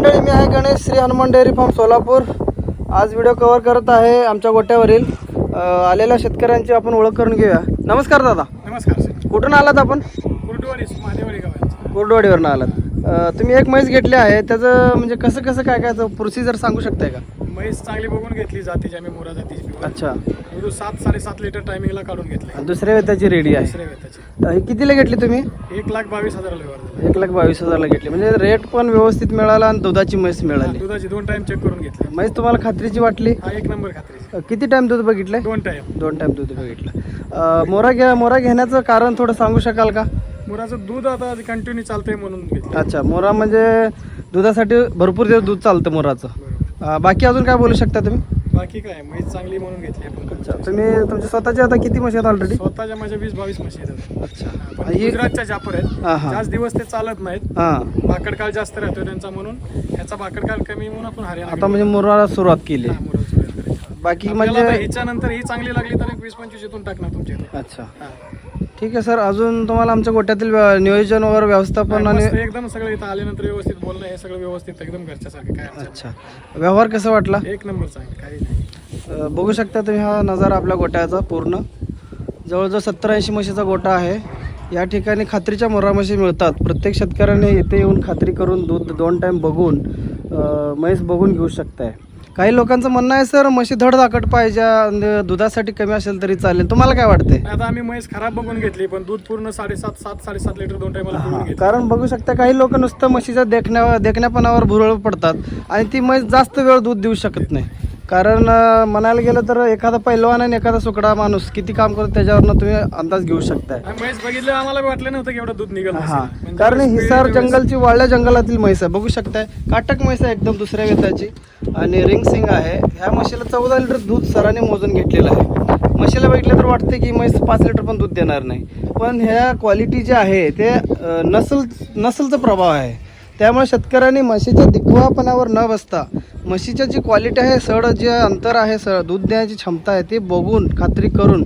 मंडळी मी आहे गणेश श्री हनुमान डेअरी फार्म सोलापूर. आज व्हिडिओ कव्हर करत आहे आमच्या गोट्यावरील आलेल्या शेतकऱ्यांची आपण ओळख करून घेऊया. नमस्कार दादा. नमस्कार सर. कुठून आलात आपण? कोरडवाडीवरून आलात. तुम्ही एक म्हैस घेतली आहे त्याचं म्हणजे कसं कसं काय काय प्रोसिजर सांगू शकताय का? म्हैस चांगली बघून घेतली जातीची आम्ही मोरा जातीची पिवळा. अच्छा. दूध सात साडेसात लिटर टायमिंगला काढून घेतले. दुसऱ्या वेताची रेडी आहे. दुसऱ्या वेताची अ, ही कितीला घेतली तुम्ही? एक लाख बावीस हजार व्यवहार झाला. एक लाख बावीस हजारला घेतली. म्हणजे रेट पण व्यवस्थित मिळाला आणि दुधाची म्हैस मिळाली. दुधाची दोन टाइम चेक करून घेतले. म्हैस तुम्हाला खात्रीची वाटली? हा एक नंबर खात्री अ, किती टाइम दूध बघितलंय दोन टाइम दोन टाइम दूध बघितलं. अ, मोरा घ्या मोरा घेण्याचं कारण थोडं सांगू शकाल का? मोराचं दूध आता कंटिन्यू चालतंय म्हणून घेतलं. अच्छा मोरा म्हणजे दुधासाठी भरपूर दिवस दूध चालतं मोराचं. बरोबर. अ, बाकी अजून काय बोलू शकता तुम्ही? बाकी काय म्हैस चांगली म्हणून घेतली आपण अच्छा तुम्ही तुमच्या स्वतःचे आता किती म्हशी आहेत ऑलरेडी स्वतःच्या माझ्या वीस बावीस म्हशी आहेत अच्छा. पण ही- गुजरातच्या जापर आहेत. हा हा. जास्त दिवस ते चालत नाहीत. हां. भाकडकाळ जास्त राहतो त्यांचा म्हणून. ह्याचा भाकडकाळ कमी म्हणून आपण हरियाणा आता म्हणजे मोराला सुरुवात केली. हा, करायची. बाकी आपल्याला म्हणजे ह्याच्यानंतर ही चांगली लागली तर एक वीस पंचवीस इथून टाकणार तुमच्या इथे. अच्छा. हा. ठीक आहे सर. अजून तुम्हाला आमच्या गोट्यातील व्य- नियोजन वगैरे व्यवस्थापन आणि मस्त एकदम सगळं इथं आल्यानंतर व्यवस्थित बोलणं हे सगळं व्यवस्थित एकदम घरच्यासारखं काय अडचण अच्छा. व्यवहार कसा वाटला? नाही. एक नंबर चांगलं काही नाही. अ, बघू शकता तुम्ही हा नजारा आपल्या गोट्याचा पूर्ण. जवळजवळ सत्तर ऐंशी म्हशीचा गोटा आहे. या ठिकाणी खात्रीच्या मोरा म्हशी मिळतात. प्रत्येक शेतकऱ्याने इथे येऊन खात्री करून दूध दोन टाईम बघून अ, म्हैस बघून घेऊ शकताय. काही लोकांचं म्हणणं आहे सर म्हशी धड धाकट पाहिजे दुधासाठी कमी असेल तरी चालेल. तुम्हाला काय वाटते आता आम्ही म्हैस खराब बघून घेतली पण दूध पूर्ण साडेसात सात साडेसात लिटर दोन टायमाला घेतली. कारण बघू शकता काही लोक नुसतं म्हशीच्या देखण्या देखण्यापणावर भुरळ पडतात आणि ती म्हैस जास्त वेळ दूध देऊ शकत नाही. कारण म्हणायला गेलं तर एखादा पैलवान आणि एखादा सुकडा माणूस किती काम करतो त्याच्यावरनं तुम्ही अंदाज घेऊ शकताय. म्हैस बघितलं आम्हाला वाटलं नव्हतं की एवढं दूध निघत हा. म्हणजे कारण हिसार जंगलची वाळल्या जंगलातील म्हैस आहे. बघू शकताय. काटक म्हैस आहे एकदम दुसऱ्या वेताची आणि रिंग सिंग आहे. ह्या म्हशीला चौदा लिटर दूध सरांनी मोजून घेतलेलं आहे. म्हशीला बघितलं तर वाटते की म्हैस पाच लिटर पण दूध देणार नाही. पण ह्या क्वालिटी जे आहे ते नसल नसलचा प्रभाव आहे. त्यामुळे शेतकऱ्यांनी म्हशीच्या दिखवापणावर न बसता म्हशीच्या जी क्वालिटी आहे सड जे अंतर आहे स दूध देण्याची क्षमता आहे ते बघून खात्री करून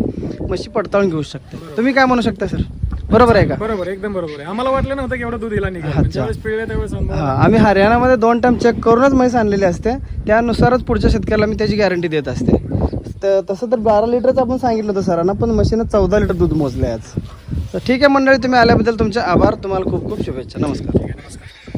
म्हशी पडताळून घेऊ शकते. तुम्ही काय म्हणू शकता सर? बरोबर आहे का? बरोबर एकदम बरोबर आहे. आम्हाला वाटलं नव्हतं की एवढं दूध अनुभव हा आम्ही हरियाणामध्ये दोन टाइम चेक करूनच म्हैस आणलेली असते. त्यानुसारच पुढच्या शेतकऱ्याला मी त्याची गॅरंटी देत असते. तर तसं तर बारा लिटरचं आपण सांगितलं होतं सरांना पण मशीनं चौदा लिटर दूध मोजलं आहे आज. तर ठीक आहे मंडळी तुम्ही आल्याबद्दल तुमचे आभार. तुम्हाला खूप खूप शुभेच्छा. नमस्कार. नमस्कार.